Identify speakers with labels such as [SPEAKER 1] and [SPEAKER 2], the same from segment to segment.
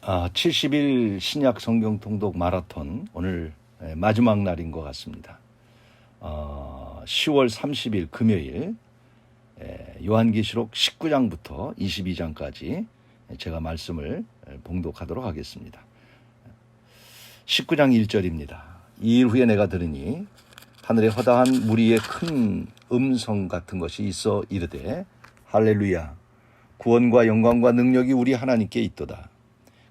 [SPEAKER 1] 아, 70일 신약 성경 통독 마라톤 오늘 예, 마지막 날인 것 같습니다. 어, 10월 30일 금요일 예, 요한계시록 19장부터 22장까지 제가 말씀을 봉독하도록 하겠습니다. 19장 1절입니다. 이일 후에 내가 들으니 하늘에 허다한 무리의 큰 음성 같은 것이 있어 이르되 할렐루야 구원과 영광과 능력이 우리 하나님께 있도다.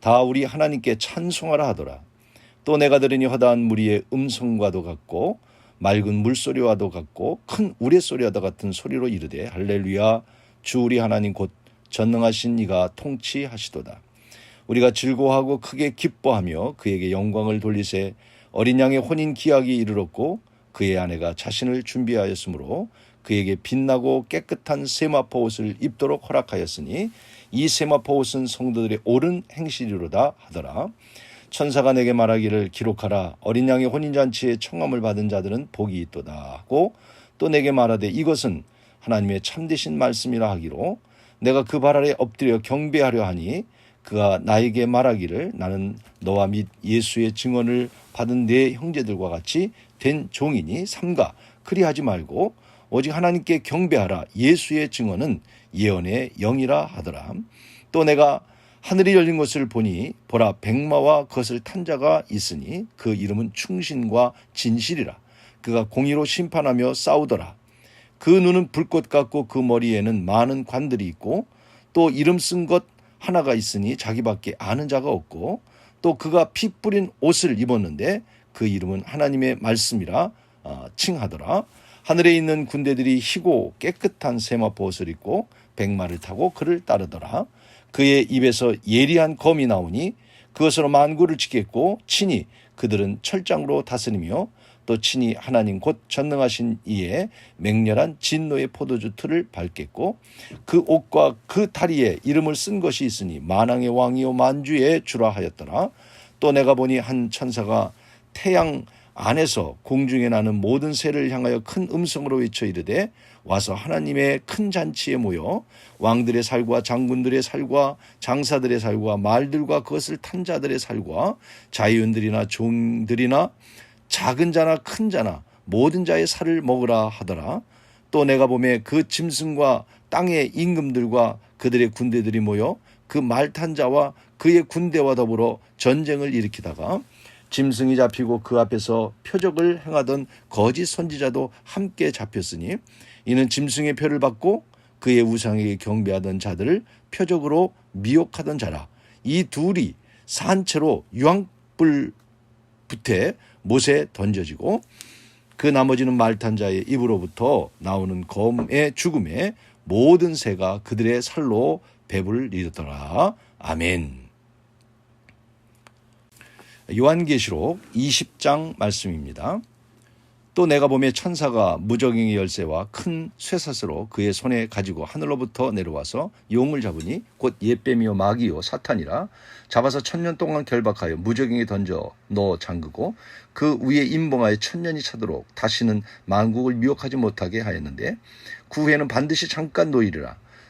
[SPEAKER 1] 다 우리 하나님께 찬송하라 하더라. 또 내가 들으니 허다한 무리의 음성과도 같고 맑은 물소리와도 같고 큰 우레소리와도 같은 소리로 이르되 할렐루야 주 우리 하나님 곧 전능하신 이가 통치하시도다. 우리가 즐거워하고 크게 기뻐하며 그에게 영광을 돌리세 어린 양의 혼인 기약이 이르렀고 그의 아내가 자신을 준비하였으므로 그에게 빛나고 깨끗한 세마포 옷을 입도록 허락하였으니 이 세마포 옷은 성도들의 옳은 행실이로다 하더라. 천사가 내게 말하기를 기록하라. 어린 양의 혼인잔치에 청함을 받은 자들은 복이 있도다 하고 또 내게 말하되 이것은 하나님의 참되신 말씀이라 하기로 내가 그 발 아래 엎드려 경배하려 하니 그가 나에게 말하기를 나는 너와 및 예수의 증언을 받은 내 형제들과 같이 된 종이니 삼가. 그리하지 말고 오직 하나님께 경배하라. 예수의 증언은 예언의 영이라 하더라. 또 내가 하늘이 열린 것을 보니 보라 백마와 그것을 탄 자가 있으니 그 이름은 충신과 진실이라. 그가 공의로 심판하며 싸우더라. 그 눈은 불꽃 같고 그 머리에는 많은 관들이 있고 또 이름 쓴 것 하나가 있으니 자기밖에 아는 자가 없고 또 그가 피 뿌린 옷을 입었는데 그 이름은 하나님의 말씀이라 어, 칭하더라. 하늘에 있는 군대들이 희고 깨끗한 세마포 옷을 입고 백마를 타고 그를 따르더라. 그의 입에서 예리한 검이 나오니 그것으로 만구를 치겠고 친히 그들은 철장으로 다스리며 또 친히 하나님 곧 전능하신 이에 맹렬한 진노의 포도주 틀을 밟겠고 그 옷과 그 다리에 이름을 쓴 것이 있으니 만왕의 왕이요 만주의 주라 하였더라. 또 내가 보니 한 천사가 태양 안에서 공중에 나는 모든 새를 향하여 큰 음성으로 외쳐 이르되 와서 하나님의 큰 잔치에 모여 왕들의 살과 장군들의 살과 장사들의 살과 말들과 그것을 탄 자들의 살과 자유인들이나 종들이나 작은 자나 큰 자나 모든 자의 살을 먹으라 하더라. 또 내가 보매 그 짐승과 땅의 임금들과 그들의 군대들이 모여 그 말탄 자와 그의 군대와 더불어 전쟁을 일으키다가 짐승이 잡히고 그 앞에서 표적을 행하던 거짓 선지자도 함께 잡혔으니 이는 짐승의 표를 받고 그의 우상에게 경배하던 자들을 표적으로 미혹하던 자라 이 둘이 산채로 유황불 붓에 못에 던져지고 그 나머지는 말탄 자의 입으로부터 나오는 검의 죽음에 모든 새가 그들의 살로 배불리더라. 아멘. 요한계시록 20장 말씀입니다. 또 내가 보매 천사가 무적행의 열쇠와 큰 쇠사슬로 그의 손에 가지고 하늘로부터 내려와서 용을 잡으니 곧 옛뱀이요 마귀요 사탄이라 잡아서 천년 동안 결박하여 무적행에 던져 넣어 잠그고 그 위에 임봉하여 천년이 차도록 다시는 만국을 미혹하지 못하게 하였는데 그 후에는 반드시 잠깐 노이리라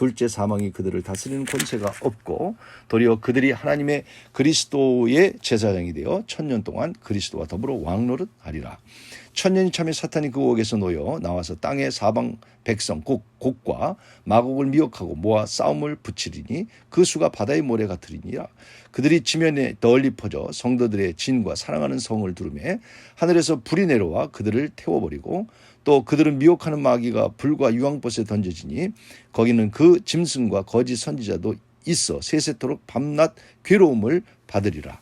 [SPEAKER 1] 둘째 사망이 그들을 다스리는 권세가 없고 도리어 그들이 하나님의 그리스도의 제사장이 되어 천년 동안 그리스도와 더불어 왕노릇하리라. 천년이 참에 사탄이 그 옥에서 놓여 나와서 땅의 사방 백성 곡, 곡과 마곡을 미혹하고 모아 싸움을 붙이리니 그 수가 바다의 모래 같으리니라. 그들이 지면에 널리 퍼져 성도들의 진과 사랑하는 성을 두르매 하늘에서 불이 내려와 그들을 태워버리고 또 그들은 미혹하는 마귀가 불과 유황꽃에 던져지니 거기는 그 짐승과 거짓 선지자도 있어 세세토록 밤낮 괴로움을 받으리라.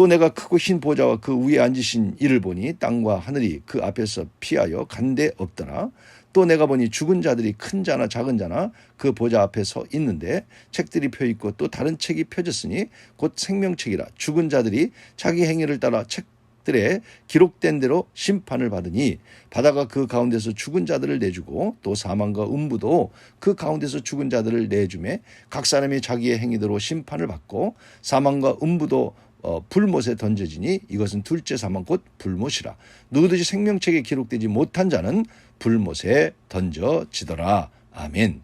[SPEAKER 1] 또 내가 크고 흰 보좌와 그 위에 앉으신 이를 보니 땅과 하늘이 그 앞에서 피하여 간데 없더라. 또 내가 보니 죽은 자들이 큰 자나 작은 자나 그 보좌 앞에 서 있는데 책들이 펴 있고 또 다른 책이 펴졌으니 곧 생명책이라 죽은 자들이 자기 행위를 따라 책 들에 기록된 대로 심판을 받으니 바다가 그 가운데서 죽은 자들을 내주고 또 사망과 음부도 그 가운데서 죽은 자들을 내주매 각 사람이 자기의 행위대로 심판을 받고 사망과 음부도 어, 불못에 던져지니 이것은 둘째 사망 곧 불못이라 누구든지 생명책에 기록되지 못한 자는 불못에 던져지더라 아멘.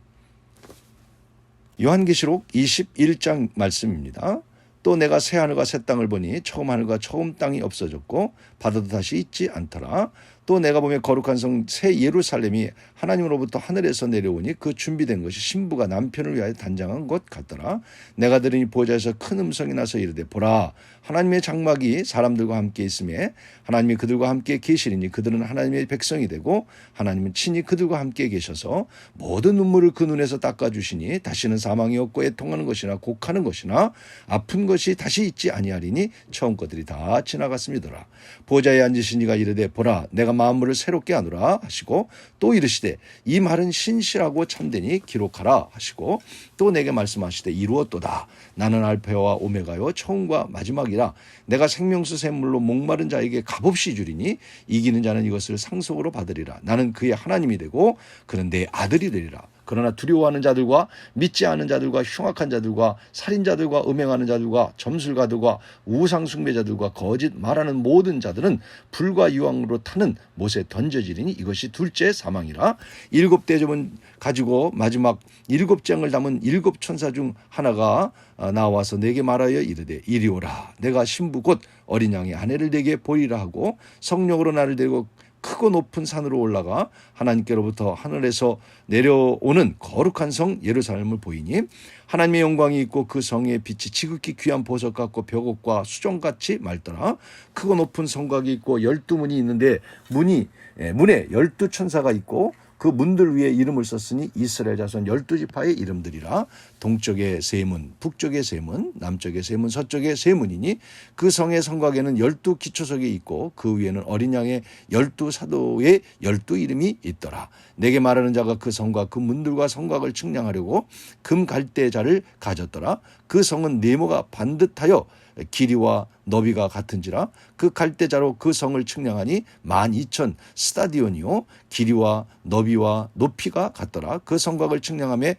[SPEAKER 1] 요한계시록 21장 말씀입니다. 또 내가 새 하늘과 새 땅을 보니 처음 하늘과 처음 땅이 없어졌고 바다도 다시 있지 않더라. 또 내가 보면 거룩한 성 새 예루살렘이 하나님으로부터 하늘에서 내려오니 그 준비된 것이 신부가 남편을 위하여 단장한 것 같더라. 내가 들으니 보좌에서 큰 음성이 나서 이르되 보라 하나님의 장막이 사람들과 함께 있음에 하나님이 그들과 함께 계시리니 그들은 하나님의 백성이 되고 하나님은 친히 그들과 함께 계셔서 모든 눈물을 그 눈에서 닦아 주시니 다시는 사망이 없고 애통하는 것이나 곡하는 것이나 아픈 것이 다시 있지 아니하리니 처음 것들이 다 지나갔음이더라. 보좌에 앉으신 이가 이르되 보라 내가 마음을 새롭게 하노라 하시고 또 이르시되 이 말은 신실하고 참되니 기록하라 하시고 또 내게 말씀하시되 이루었도다. 나는 알페와 오메가요 처음과 마지막이라 내가 생명수 샘물로 목마른 자에게 값없이 주리니 이기는 자는 이것을 상속으로 받으리라. 나는 그의 하나님이 되고 그는 내 아들이 되리라 그러나 두려워하는 자들과 믿지 않은 자들과 흉악한 자들과 살인자들과 음행하는 자들과 점술가들과 우상숭배자들과 거짓 말하는 모든 자들은 불과 유황으로 타는 못에 던져지리니 이것이 둘째 사망이라. 일곱 대접은 가지고 마지막 일곱 장을 담은 일곱 천사 중 하나가 어, 나와서 내게 말하여 이르되 이리 오라. 내가 신부 곧 어린 양의 아내를 내게 보이라 하고 성령으로 나를 데리고 크고 높은 산으로 올라가 하나님께로부터 하늘에서 내려오는 거룩한 성 예루살렘을 보이니 하나님의 영광이 있고 그 성의 빛이 지극히 귀한 보석 같고 벽옥과 수정같이 맑더라. 크고 높은 성곽이 있고 열두 문이 있는데 문이 예, 문에 열두 천사가 있고 그 문들 위에 이름을 썼으니 이스라엘 자손 열두 지파의 이름들이라 동쪽의 세 문, 북쪽의 세 문, 남쪽의 세 문, 서쪽의 세 문이니 그 성의 성곽에는 열두 기초석이 있고 그 위에는 어린 양의 열두 사도의 열두 이름이 있더라. 내게 말하는 자가 그 성과 그 문들과 성곽을 측량하려고 금 갈대자를 가졌더라. 그 성은 네모가 반듯하여 길이와 너비가 같은지라 그 갈대자로 그 성을 측량하니 만 이천 스타디온이요. 길이와 너비와 높이가 같더라. 그 성곽을 측량함에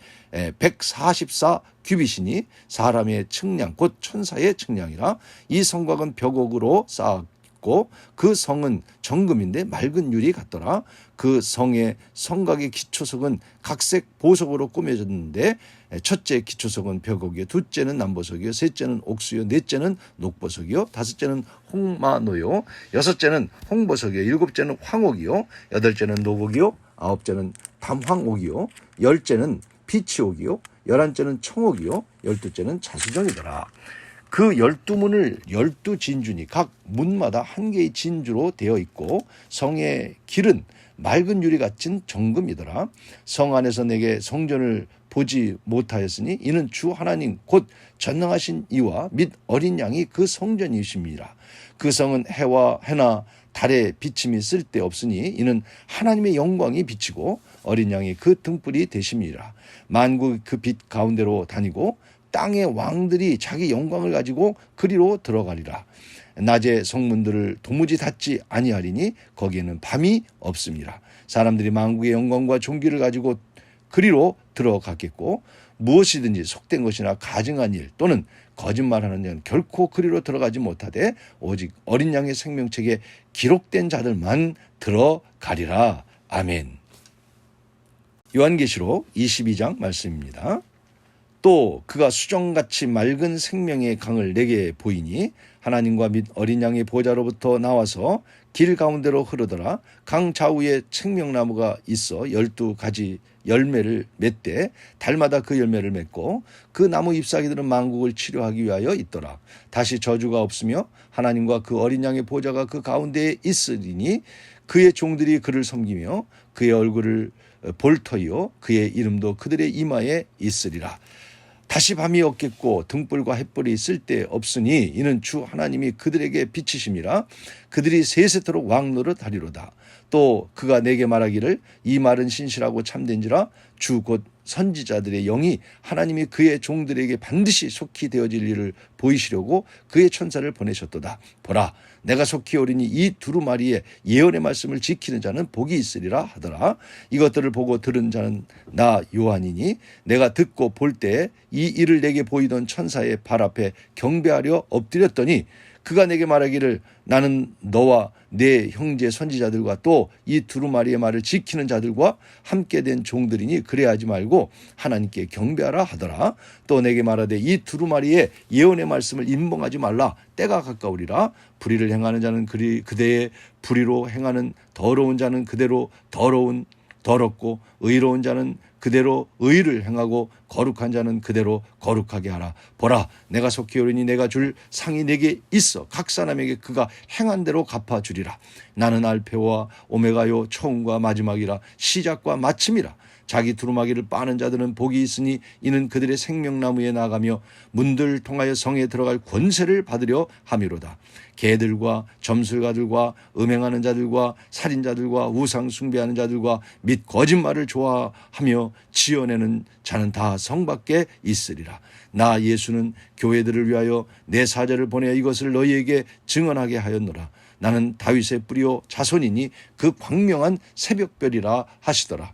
[SPEAKER 1] 144 규빗이니 사람의 측량 곧 천사의 측량이라 이 성곽은 벽옥으로 쌓았 고 그 성은 정금인데 맑은 유리 같더라. 그 성의 성곽의 기초석은 각색 보석으로 꾸며졌는데 첫째 기초석은 벽옥이요 둘째는 남보석이요 셋째는 옥수요 넷째는 녹보석이요 다섯째는 홍마노요 여섯째는 홍보석이요 일곱째는 황옥이요 여덟째는 노곡이요 아홉째는 담황옥이요 열째는 피치옥이요 열한째는 청옥이요 열두째는 자수정이더라 그 열두 문을 열두 진주니 각 문마다 한 개의 진주로 되어 있고 성의 길은 맑은 유리 같은 정금이더라. 성 안에서 내게 성전을 보지 못하였으니 이는 주 하나님 곧 전능하신 이와 및 어린 양이 그 성전이십니다. 그 성은 해와 해나 달의 비침이 쓸데없으니 이는 하나님의 영광이 비치고 어린 양이 그 등불이 되심이라. 만국 그 빛 가운데로 다니고 땅의 왕들이 자기 영광을 가지고 그리로 들어가리라. 낮에 성문들을 도무지 닫지 아니하리니 거기에는 밤이 없습니다. 사람들이 만국의 영광과 존귀를 가지고 그리로 들어갔겠고 무엇이든지 속된 것이나 가증한 일 또는 거짓말하는 자는 결코 그리로 들어가지 못하되 오직 어린 양의 생명책에 기록된 자들만 들어가리라. 아멘. 요한계시록 22장 말씀입니다. 또 그가 수정같이 맑은 생명의 강을 내게 보이니 하나님과 및 어린 양의 보좌로부터 나와서 길 가운데로 흐르더라. 강 좌우에 생명나무가 있어 열두 가지 열매를 맺되 달마다 그 열매를 맺고 그 나무 잎사귀들은 만국을 치료하기 위하여 있더라. 다시 저주가 없으며 하나님과 그 어린 양의 보좌가 그 가운데에 있으리니 그의 종들이 그를 섬기며 그의 얼굴을 볼 터이요 그의 이름도 그들의 이마에 있으리라 다시 밤이 없겠고 등불과 햇불이 있을 때 없으니 이는 주 하나님이 그들에게 비치심이라 그들이 세세토록 왕노릇 하리로다. 또 그가 내게 말하기를 이 말은 신실하고 참된지라 주 곧 선지자들의 영이 하나님이 그의 종들에게 반드시 속히 되어질 일을 보이시려고 그의 천사를 보내셨도다. 보라 내가 속히 오리니 이 두루마리의 예언의 말씀을 지키는 자는 복이 있으리라 하더라. 이것들을 보고 들은 자는 나 요한이니 내가 듣고 볼때이 일을 내게 보이던 천사의 발 앞에 경배하려 엎드렸더니 그가 내게 말하기를 나는 너와 내 형제 선지자들과 또 이 두루마리의 말을 지키는 자들과 함께 된 종들이니 그래하지 말고 하나님께 경배하라 하더라. 또 내게 말하되 이 두루마리의 예언의 말씀을 인봉하지 말라. 때가 가까우리라. 불의를 행하는 자는 그리 그대의 불의로 행하는 더러운 자는 그대로 더러운 더럽고 의로운 자는 그대로 의를 행하고 거룩한 자는 그대로 거룩하게 하라. 보라, 내가 속히 오리니 내가 줄 상이 내게 있어. 각 사람에게 그가 행한 대로 갚아 주리라. 나는 알페와 오메가요 처음과 마지막이라 시작과 마침이라. 자기 두루마기를 빠는 자들은 복이 있으니 이는 그들의 생명나무에 나가며 문들 통하여 성에 들어갈 권세를 받으려 함이로다. 개들과 점술가들과 음행하는 자들과 살인자들과 우상 숭배하는 자들과 및 거짓말을 좋아하며 지어내는 자는 다 성 밖에 있으리라. 나 예수는 교회들을 위하여 내 사자를 보내 이것을 너희에게 증언하게 하였노라. 나는 다윗의 뿌리요 자손이니 그 광명한 새벽별이라 하시더라.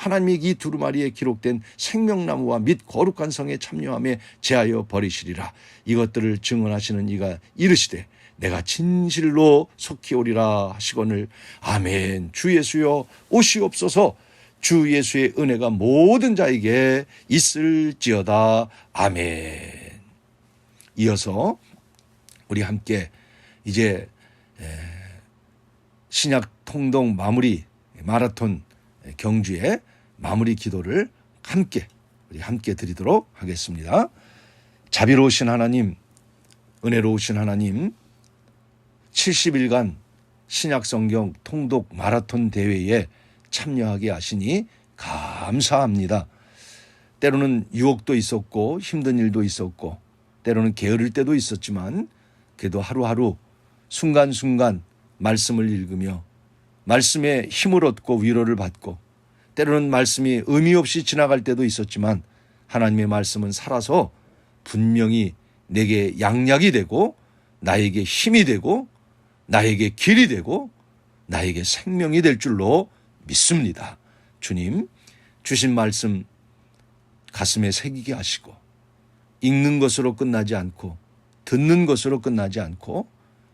[SPEAKER 1] 하나님이 이 두루마리에 기록된 생명나무와 및 거룩한 성에 참여함에 제하여 버리시리라. 이것들을 증언하시는 이가 이르시되 내가 진실로 속히 오리라 하시거늘 아멘. 주 예수여 오시옵소서 주 예수의 은혜가 모든 자에게 있을지어다. 아멘. 이어서 우리 함께 이제 신약 통동 마무리 마라톤 경주의 마무리 기도를 함께 우리 함께 드리도록 하겠습니다. 자비로우신 하나님, 은혜로우신 하나님, 70일간 신약 성경 통독 마라톤 대회에 참여하게 하시니 감사합니다. 때로는 유혹도 있었고 힘든 일도 있었고 때로는 게으를 때도 있었지만 그래도 하루하루 순간순간 말씀을 읽으며 말씀에 힘을 얻고 위로를 받고 때로는 말씀이 의미 없이 지나갈 때도 있었지만 하나님의 말씀은 살아서 분명히 내게 양약이 되고 나에게 힘이 되고 나에게 길이 되고 나에게 생명이 될 줄로 믿습니다. 주님, 주신 말씀 가슴에 새기게 하시고 읽는 것으로 끝나지 않고 듣는 것으로 끝나지 않고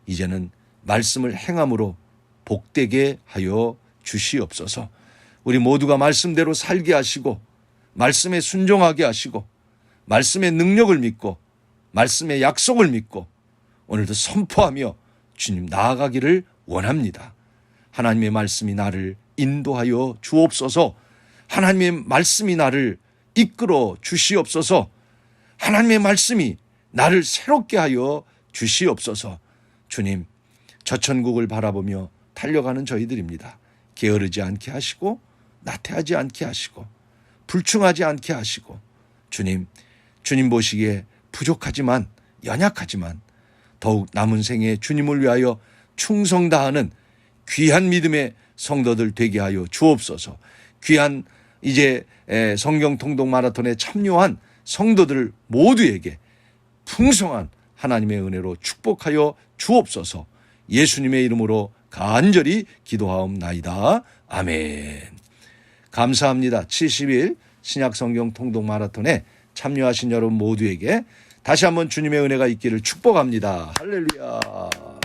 [SPEAKER 1] 이제는 말씀을 행함으로 복되게 하여 주시옵소서. 우리 모두가 말씀대로 살게 하시고 말씀에 순종하게 하시고 말씀의 능력을 믿고 말씀의 약속을 믿고 오늘도 선포하며 주님 나아가기를 원합니다. 하나님의 말씀이 나를 인도하여 주옵소서. 하나님의 말씀이 나를 이끌어 주시옵소서. 하나님의 말씀이 나를 새롭게 하여 주시옵소서. 주님, 저천국을 바라보며 달려가는 저희들입니다. 게으르지 않게 하시고 나태하지 않게 하시고 불충하지 않게 하시고 주님, 주님 보시기에 부족하지만 연약하지만 더욱 남은 생에 주님을 위하여 충성 다하는 귀한 믿음의 성도들 되게 하여 주옵소서. 귀한 이제 성경 통독 마라톤에 참여한 성도들 모두에게 풍성한 하나님의 은혜로 축복하여 주옵소서. 예수님의 이름으로 간절히 기도하옵나이다. 아멘. 감사합니다. 70일 신약 성경 통독 마라톤에 참여하신 여러분 모두에게 다시 한번 주님의 은혜가 있기를 축복합니다. 할렐루야.